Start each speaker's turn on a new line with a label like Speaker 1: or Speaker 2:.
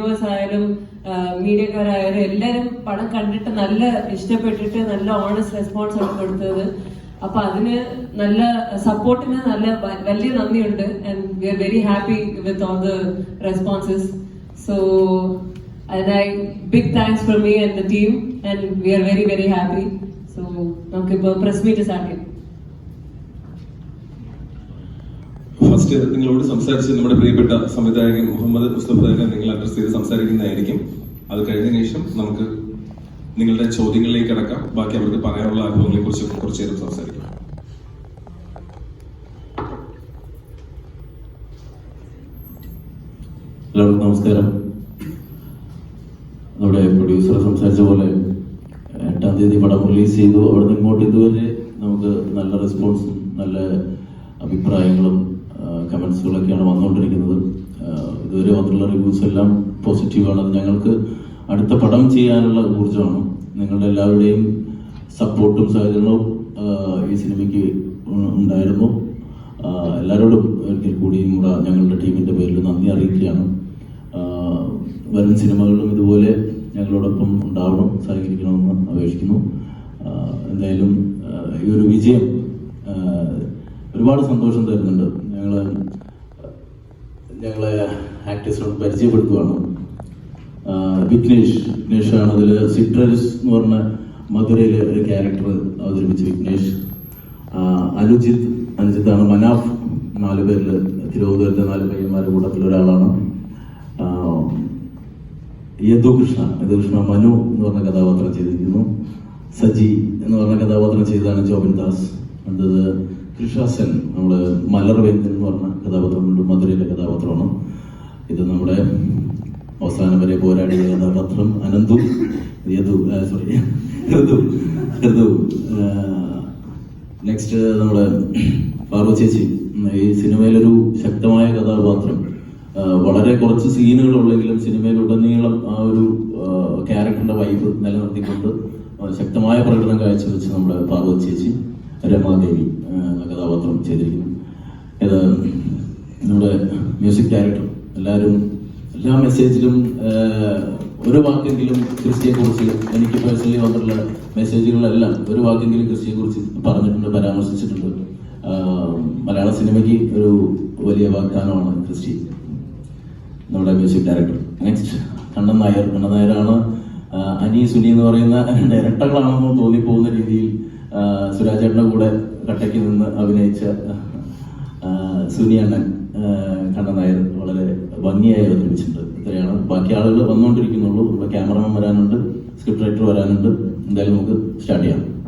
Speaker 1: Viewers ആയാലും മീഡിയക്കാരായാലും എല്ലാരും പടം കണ്ടിട്ട് നല്ല ഇഷ്ടപ്പെട്ടിട്ട് നല്ല ഓണസ്റ്റ് റെസ്പോൺസ് ആണ് കൊടുത്തത്. അപ്പൊ അതിന് നല്ല സപ്പോർട്ടിന് നല്ല വലിയ നന്ദിയുണ്ട്. And we are very happy with all the responses so അതിനായി big thanks for me and the team and we are very very happy so നമുക്കിപ്പോ പ്രസ് മീറ്റ് ചെയ്യാം
Speaker 2: ഫസ്റ്റ് നിങ്ങളോട് സംസാരിച്ച് നമ്മുടെ പ്രിയപ്പെട്ട സംവിധായകൻ മുഹമ്മദ് മുസ്തഫ നിങ്ങൾ അഡ്രസ് ചെയ്ത് സംസാരിക്കുന്നതായിരിക്കും. അത് കഴിഞ്ഞ ശേഷം നമുക്ക് നിങ്ങളുടെ ചോദ്യങ്ങളിലേക്ക് കിടക്കാം. ബാക്കി അവർക്ക് പറയാനുള്ള അനുഭവങ്ങളെ കുറിച്ച് കുറച്ചു നേരം സംസാരിക്കാം.
Speaker 3: എല്ലാവർക്കും നമസ്കാരം. നമ്മുടെ പ്രൊഡ്യൂസർ സംസാരിച്ച പോലെ എട്ടാം തീയതി പടം റിലീസ് ചെയ്തു. അവിടെ നിന്ന് ഇങ്ങോട്ട് ഇതുവരെ നമുക്ക് നല്ല റെസ്പോൺസും നല്ല അഭിപ്രായങ്ങളും കമൻസുകളൊക്കെയാണ് വന്നുകൊണ്ടിരിക്കുന്നത്. ഇതുവരെ വന്നിട്ടുള്ള റിവ്യൂസ് എല്ലാം പോസിറ്റീവാണ് അത് ഞങ്ങൾക്ക് അടുത്ത പടം ചെയ്യാനുള്ള ഊർജമാണ്. നിങ്ങളുടെ എല്ലാവരുടെയും സപ്പോർട്ടും സഹകരണവും ഈ സിനിമയ്ക്ക് ഉണ്ടായിരുന്നു. എല്ലാവരോടും ഒരിക്കൽ കൂടിയും കൂടെ ഞങ്ങളുടെ ടീമിന്റെ പേരിൽ നന്ദി അറിയിക്കുകയാണ്. വരും സിനിമകളിലും ഇതുപോലെ ഞങ്ങളോടൊപ്പം ഉണ്ടാവണം സഹകരിക്കണമെന്ന് അപേക്ഷിക്കുന്നു. എന്തായാലും ഈ ഒരു വിജയം ഒരുപാട് സന്തോഷം തരുന്നുണ്ട്. ഞങ്ങൾ ഞങ്ങളെ ആക്ടേഴ്സിനോട് പരിചയപ്പെടുത്തുകയാണ് വിഘ്നേഷ് വിഘ്നേഷ് ആണ് അതിൽ സിട്രസ് എന്ന് പറഞ്ഞ മധുരയിലെ ഒരു ക്യാരക്ടർ അവതരിപ്പിച്ച വിഘ്നേഷ്. അനുജിത് അനുജിത്താണ് മനാഫ് നാല് പേരിൽ തിരുവനന്തപുരത്തെ നാല് പയ്യന്മാരുടെ കൂട്ടത്തിൽ ഒരാളാണ്. യദുകൃഷ്ണ യദുകൃഷ്ണ മനു എന്ന് പറഞ്ഞ കഥാപാത്രം ചെയ്തിരിക്കുന്നു. സജി എന്ന് പറഞ്ഞ കഥാപാത്രം ചെയ്തതാണ് ജോബിൻ ദാസ്. അടുത്തത് കൃഷാസൻ നമ്മൾ മലർവേന്ദ്രൻ എന്ന് പറഞ്ഞ കഥാപാത്രമുണ്ട് മധുരയിലെ കഥാപാത്രമാണ്. ഇത് നമ്മുടെ അവസാനം വരെ പോരാടിയ കഥാപാത്രം അനന്തു. യദു സോറി ഋതു ഋതു നെക്സ്റ്റ് നമ്മുടെ പാർവ ചേച്ചി. ഈ സിനിമയിലൊരു ശക്തമായ കഥാപാത്രം. വളരെ കുറച്ച് സീനുകൾ ഉള്ളെങ്കിലും സിനിമയിലുടനീളം ആ ഒരു ക്യാരക്ടറിന്റെ വൈബ് നിലനിർത്തിക്കൊണ്ട് ശക്തമായ പ്രകടനം കാഴ്ചവെച്ച് നമ്മുടെ പാർവതി ചേച്ചി രമാദേവി. കഥാപാത്രം ചെയ്തിരിക്കുന്നു. ഇത് നമ്മുടെ മ്യൂസിക് ഡയറക്ടർ എല്ലാവരും എല്ലാ മെസ്സേജിലും ഒരു വാക്കെങ്കിലും കുറിച്ച് എനിക്ക് പേഴ്സണലി വന്നിട്ടുള്ള മെസ്സേജുകളെല്ലാം ഒരു വാക്കെങ്കിലും കുറിച്ച് പറഞ്ഞിട്ടുണ്ട് പരാമർശിച്ചിട്ടുണ്ട്. മലയാള സിനിമയ്ക്ക് ഒരു വലിയ വാഗ്ദാനമാണ് ക്രിസ്റ്റി നമ്മുടെ music director next Kannan Nair. Kannan നായരാണ് അനി സുനി എന്ന് പറയുന്ന ഇരട്ടകളാണെന്ന് തോന്നിപ്പോകുന്ന രീതിയിൽ സുരാജേട്ടന്റെ കൂടെ കട്ടയ്ക്ക് നിന്ന് അഭിനയിച്ച സുനിയണ്ണൻ സുനി കണ്ണൻ നായർ വളരെ ഭംഗിയായി അവതരിപ്പിച്ചിട്ടുണ്ട്. ഇത്രയാണ്. ബാക്കി ആളുകൾ വന്നുകൊണ്ടിരിക്കുന്നുള്ളൂ. ഇപ്പോൾ ക്യാമറമാൻ വരാനുണ്ട് സ്ക്രിപ്റ്റ് റൈറ്റർ വരാനുണ്ട്. എന്തായാലും നമുക്ക് സ്റ്റാർട്ട് ചെയ്യാം.